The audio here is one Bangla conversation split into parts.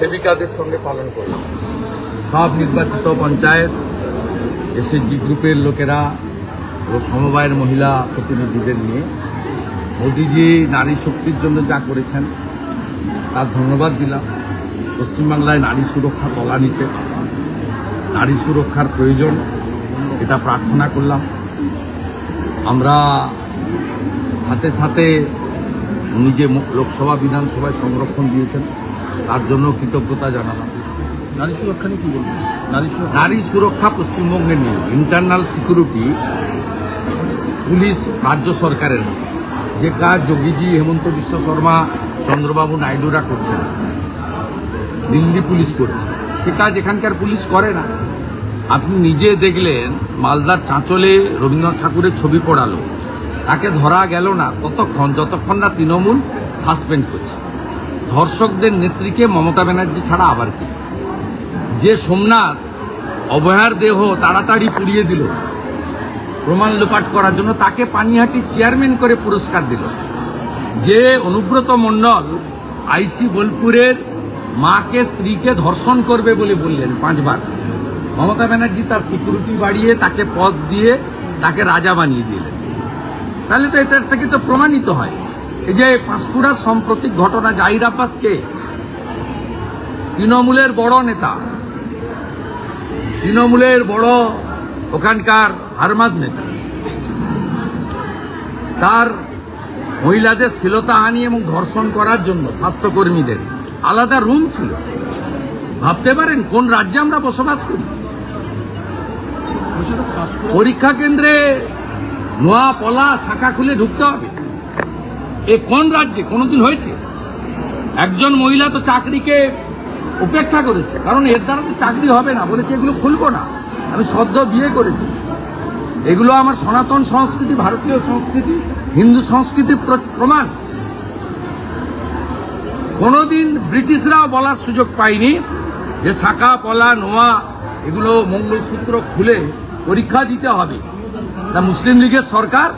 সেবিকাদের সঙ্গে পালন করলাম সব নির্বাচিত পঞ্চায়েত, এসএসজি গ্রুপের লোকেরা ও সমবায়ের মহিলা প্রতিনিধিদের নিয়ে মোদিজি নারী শক্তির জন্য যা করেছেন, তার ধন্যবাদ দিলাম। পশ্চিমবাংলায় নারী সুরক্ষা তলানিতে। নারী সুরক্ষার প্রয়োজন, এটা প্রার্থনা করলাম। আমরা সাথে সাথে উনি যে লোকসভা বিধানসভায় সংরক্ষণ দিয়েছেন তার জন্য কৃতজ্ঞতা জানালাম। নারী সুরক্ষা নিয়ে কি বলবেন? নারী সুরক্ষা নারী সুরক্ষা পশ্চিমবঙ্গে নেই ইন্টারনাল সিকিউরিটি পুলিশ রাজ্য সরকারের। যে কাজ যোগীজি হেমন্ত বিশ্ব শর্মা চন্দ্রবাবু নাইডুরা করছেন দিল্লি পুলিশ করছে সে কাজ এখানকার পুলিশ করে না। আপনি নিজে দেখলেন মালদার চাঁচলে রবীন্দ্রনাথ ঠাকুরের ছবি পড়ালো। তাকে ধরা গেল না ততক্ষণ যতক্ষণ না তৃণমূল সাসপেন্ড করছে। ধর্ষকদের নেত্রীকে মমতা ব্যানার্জি ছাড়া আবার কি? যে সোমনাথ, অভয়ার দেহ তাড়াতাড়ি পুড়িয়ে দিল, প্রমাণ লোপাট করার জন্য তাকে পানিহাটির চেয়ারম্যান করে পুরস্কার দিল। যে অনুব্রত মণ্ডল আইসি বোলপুরের মাকে স্ত্রীকে ধর্ষণ করবে বলে বললেন পাঁচবার। মমতা ব্যানার্জি তার সিকিউরিটি বাড়িয়ে তাকে পদ দিয়ে তাকে রাজা বানিয়ে দিলেন। তাহলে তো এটা থেকে তো প্রমাণিত হয়। এই যে পাঁশকুড়ার সাম্প্রতিক ঘটনা, জাহির আব্বাসকে তৃণমূলের বড় নেতা। তৃণমূলের বড় ওখানকার হারমাদ নেতা। তার মহিলাদের শ্লীলতাহানি এবং ধর্ষণ করার জন্য স্বাস্থ্যকর্মীদের আলাদা রুম ছিল। ভাবতে পারেন, কোন রাজ্যে আমরা বসবাস করি? পরীক্ষা কেন্দ্রে নোয়া পলা শাখা খুলে ঢুকতে হবে। এ কোন রাজ্যে? কোনোদিন হয়েছে? একজন মহিলা তো চাকরিকে উপেক্ষা করেছে। কারণ এর দ্বারা তো চাকরি হবে না বলেছে, এগুলো খুলবো না। আমি সদ্য বিয়ে করেছি। এগুলো আমার সনাতন সংস্কৃতি, ভারতীয় সংস্কৃতি, হিন্দু সংস্কৃতির প্র- প্রমাণ। কোনোদিন ব্রিটিশরাও বলার সুযোগ পায়নি যে শাখা, পলা, নোয়া এগুলো মঙ্গলসূত্র খুলে পরীক্ষা দিতে হবে। তা মুসলিম লীগের সরকার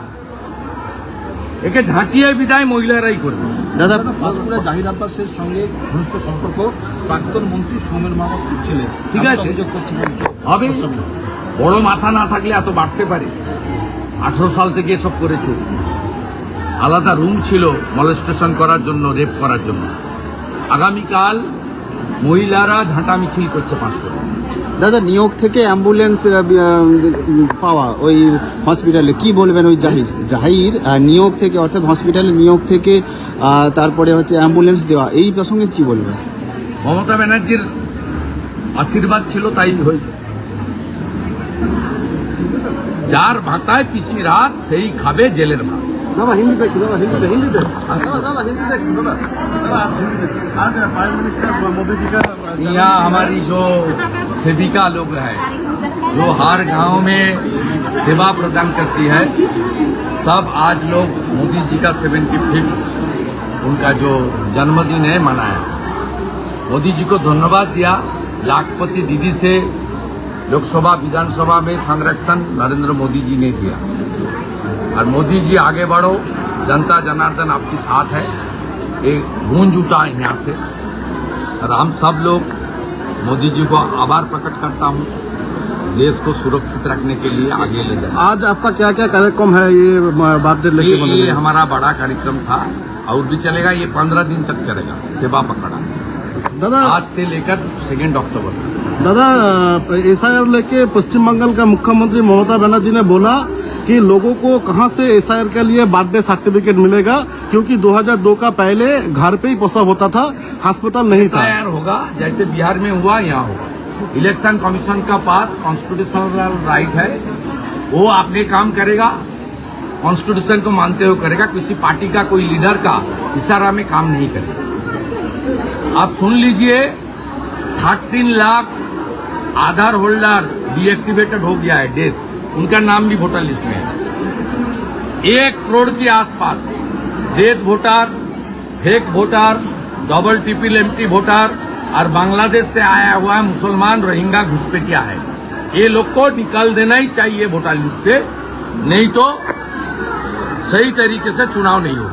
একে ঝাঁটিয়ে বিদায় মহিলারাই করবে। দাদা পাঁশকুড়া জাহির আব্বাসের সঙ্গে ঘনিষ্ঠ সম্পর্ক প্রাক্তন মন্ত্রী সৌমের মামার ছেলে ঠিক আছে। হবে। বড় মাথা না থাকলে এত বাড়তে পারে? আঠারো সাল থেকে এসব করেছে। আলাদা রুম ছিল মলেস্টেশন করার জন্য রেপ করার জন্য। আগামীকাল মহিলারা ঝাঁটা মিছিল করছে পাঁচশো দাদা নিয়োগ থেকে অ্যাম্বুলেন্স পাওয়া ওই হসপিটালে কি বলবেন ওই জাহির? জাহির নিয়োগ থেকে অর্থাৎ হসপিটালে নিয়োগ থেকে তারপরে হচ্ছে অ্যাম্বুলেন্স দেওয়া এই প্রসঙ্গে কি বলবেন? মমতা ব্যানার্জির আশীর্বাদ ছিল তাই হয়েছে। যার ভাতায় পিসি রাত সেই খাবে জেলের ভাত। दादा हिंदी देख दादा हिंदी देख हिंदी देख दादा दादा हिंदी देख दादा दादा आप हिंदी देख आज प्राइम मिनिस्टर मोदी जी का यहाँ हमारी जो सेविका लोग है जो हर गाँव में सेवा प्रदान करती है सब आज लोग मोदी जी का सेवेंटी फिफ्थ उनका जो जन्मदिन है मनाया मोदी जी को धन्यवाद दिया लाखपति दीदी से लोकसभा विधानसभा में संरक्षण नरेंद्र मोदी जी ने दिया। और मोदी जी आगे बढ़ो। जनता जनार्दन आपके साथ है। एक गूंज उठा है यहाँ से। और हम सब लोग मोदी जी को आभार प्रकट करता हूँ। देश को सुरक्षित रखने के लिए आगे ले जाए। आज आपका क्या क्या कार्यक्रम है? ये बर्थडे ये, ये हमारा बड़ा कार्यक्रम था और भी चलेगा ये पंद्रह दिन तक चलेगा। सेवा पकड़ा। दादा आज से लेकर सेकेंड अक्टूबर। दादा एस लेके पश्चिम बंगाल का मुख्यमंत्री ममता बनर्जी ने बोला कि लोगों को कहाँ से एस के लिए बर्थडे सर्टिफिकेट मिलेगा, क्योंकि 2002 का पहले घर पे ही प्रसव होता था, अस्पताल नहीं था। होगा, जैसे बिहार में हुआ, यहाँ होगा। इलेक्शन कमीशन का पास कॉन्स्टिट्यूशनल राइट है, वो अपने काम करेगा कॉन्स्टिट्यूशन को मानते हुए करेगा, किसी पार्टी का, कोई लीडर का इशारा में काम नहीं करेगा। आप सुन लीजिए thirteen lakh Aadhaar holder deactivated हो गया है डेथ उनका नाम भी वोटर लिस्ट में है। एक करोड़ के आसपास death voter fake voter double triple empty voter और बांग्लादेश से आया हुआ मुसलमान रोहिंगा घुसपैठिया है? ये लोग को निकाल देना ही चाहिए वोटर लिस्ट से, नहीं तो सही तरीके से चुनाव नहीं होगा।